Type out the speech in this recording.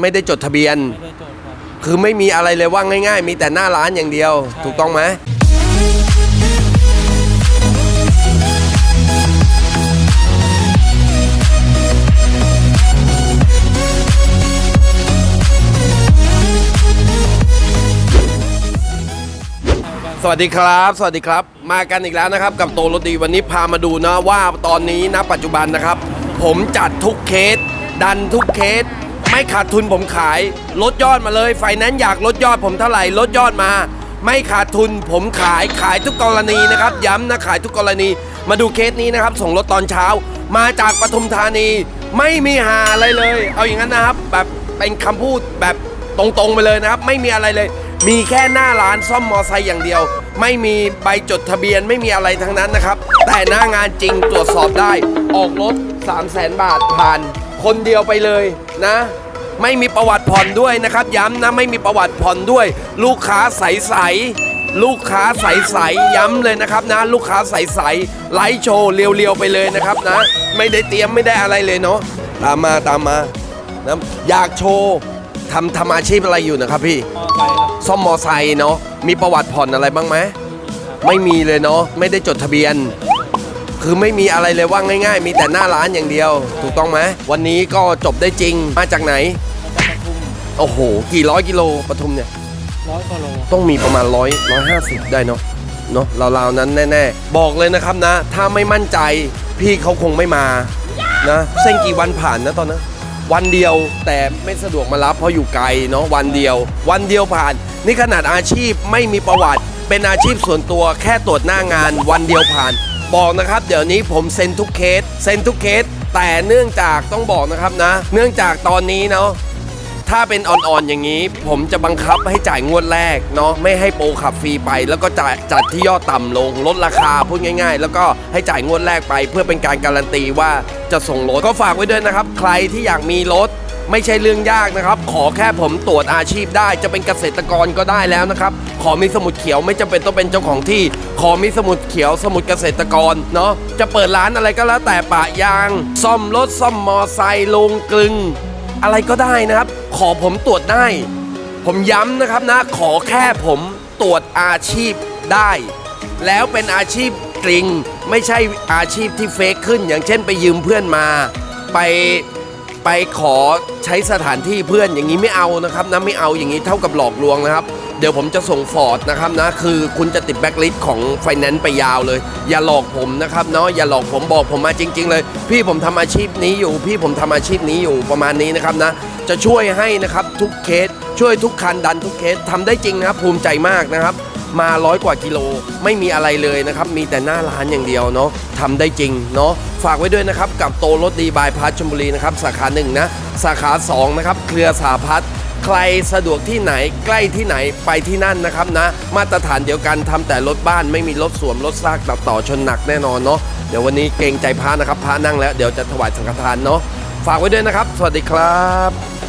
ไม่ได้จดทะเบียน ไม่ได้โจทย์ครับ คือไม่มีอะไรเลยว่าง่าย ๆ มีแต่หน้าร้านอย่างเดียว ใช่ ถูกต้องไหมสวัสดีครับ สวัสดีครับ มากันอีกแล้วนะครับ กับโตรถดีวันนี้พามาดูนะว่าตอนนี้นะปัจจุบันนะครับ ผมจัดทุกเคส ดันทุกเคส ไม่ขาดทุนผมขาย ลดยอดมาเลย ไฟแนนซ์อยากลดยอดผมเท่าไหร่ลดยอดมา ไม่ขาดทุนผมขายขายทุกกรณีนะครับ ย้ำนะขายทุกกรณี มาดูเคสนี้นะครับ ส่งรถตอนเช้า มาจากปทุมธานี ไม่มีหาอะไรเลย เอาอย่างนั้นนะครับ แบบเป็นคำพูดแบบตรงๆไปเลยนะครับ ไม่มีอะไรเลย มีแค่หน้าร้านซ่อมมอไซค์อย่างเดียว ไม่มีใบจดทะเบียนไม่มีอะไรทั้งนั้นนะครับ แต่หน้างานจริงตรวจสอบได้ ออกรถ 3 0 0แสนบาทผ่าน คนเดียวไปเลยนะ ไม่มีประวัติผ่อนด้วยนะครับ ย้ำนะไม่มีประวัติผ่อนด้วย ลูกค้าใสๆลูกค้าใสๆย้ำเลยนะครับนะ ลูกค้าใสๆไลฟ์โชว์เรียวๆไปเลยนะครับนะ ไม่ได้เตรียมไม่ได้อะไรเลยเนาะตามมาตามมานะอยากโชว์ทำทำอาชีพอะไรอยู่นะครับพี่มอไซค์ครับซ่อมมอไซค์เนาะมีประวัติผ่อนอะไรบ้างไหมไม่มีเลยเนาะไม่ได้จดทะเบียน คือไม่มีอะไรเลยว่าง่าย ๆ มีแต่หน้าร้านอย่างเดียว ถูกต้องไหมวันนี้ก็จบได้จริงมาจากไหนมาจากปทุม โอ้โห กี่ร้อยกิโลปทุมเนี่ย ร้อยกว่าโลต้องมีประมาณร้อยร้อยห้าสิบได้เนาะเนาะราวๆนั้นแน่ๆ บอกเลยนะครับนะ ถ้าไม่มั่นใจพี่เขาคงไม่มานะเส้นกี่วันผ่านนะตอนนั้นวันเดียวแต่ไม่สะดวกมารับเพราะอยู่ไกลเนาะวันเดียว วันเดียวผ่าน นี่ขนาดอาชีพไม่มีประวัติ เป็นอาชีพส่วนตัวแค่ตรวจหน้างาน วันเดียวผ่าน บอกนะครับ เดี๋ยวนี้ผมเซ็นทุกเคสเซ็นทุกเคสแต่เนื่องจากต้องบอกนะครับนะ เนื่องจากตอนนี้เนาะ ถ้าเป็นอ่อนๆอย่างนี้ ผมจะบังคับให้จ่ายงวดแรกเนาะไม่ให้โปรขับฟรีไป แล้วก็จ่ายจัดที่ยอดต่ำลง ลดราคาพูดง่าย ๆ แล้วก็ให้จ่ายงวดแรกไป เพื่อเป็นการการันตีว่าจะส่งรถก็ฝากไว้ด้วยนะครับ ใครที่อยากมีรถ ไม่ใช่เรื่องยากนะครับ ขอแค่ผมตรวจอาชีพได้ จะเป็นเกษตรกรก็ได้แล้วนะครับ ขอมีสมุดเขียวไม่จำเป็นต้องเป็นเจ้าของที่ ขอมีสมุดเขียวสมุดเกษตรกรเนาะ จะเปิดร้านอะไรก็แล้วแต่ปะยาง ซ่อมรถซ่อมมอไซค์ลงกลึง อะไรก็ได้นะครับ ขอผมตรวจได้ ผมย้ำนะครับนะ ขอแค่ผมตรวจอาชีพได้ แล้วเป็นอาชีพจริง ไม่ใช่อาชีพที่เฟกขึ้น อย่างเช่นไปยืมเพื่อนมา ไปไปขอใช้สถานที่เพื่อนอย่างนี้ไม่เอานะครับนะไม่เอาอย่างนี้เท่ากับหลอกลวงนะครับ เดี๋ยวผมจะส่งฟอร์ดนะครับนะคือคุณจะติดแบ็กลิสต์ของไฟแนนซ์ไปยาวเลย อย่าหลอกผมนะครับเนาะอย่าหลอกผมบอกผมมาจริง ๆ เลย พี่ผมทำอาชีพนี้อยู่ พี่ผมทำอาชีพนี้อยู่ประมาณนี้นะครับนะจะช่วยให้นะครับทุกเคสช่วยทุกคันดันทุกเคสทำได้จริงนะครับภูมิใจมากนะครับมาร้อยกว่ากิโลไม่มีอะไรเลยนะครับ มีแต่หน้าร้านอย่างเดียวเนาะทำได้จริงเนาะฝากไว้ด้วยนะครับ กับโตรถดีบายพัชชลบุรีนะครับ สาขาหนึ่งนะ สาขาสองนะครับเครือสาพัฒน์ ใครสะดวกที่ไหนใกล้ที่ไหนไปที่นั่นนะครับนะ มาตรฐานเดียวกันทำแต่รถบ้านไม่มีรถสวมรถซากตัดต่อชนหนักแน่นอนเนาะเดี๋ยววันนี้เกรงใจพระนะครับพระนั่งแล้วเดี๋ยวจะถวายสังฆทานเนาะฝากไว้ด้วยนะครับ สวัสดีครับ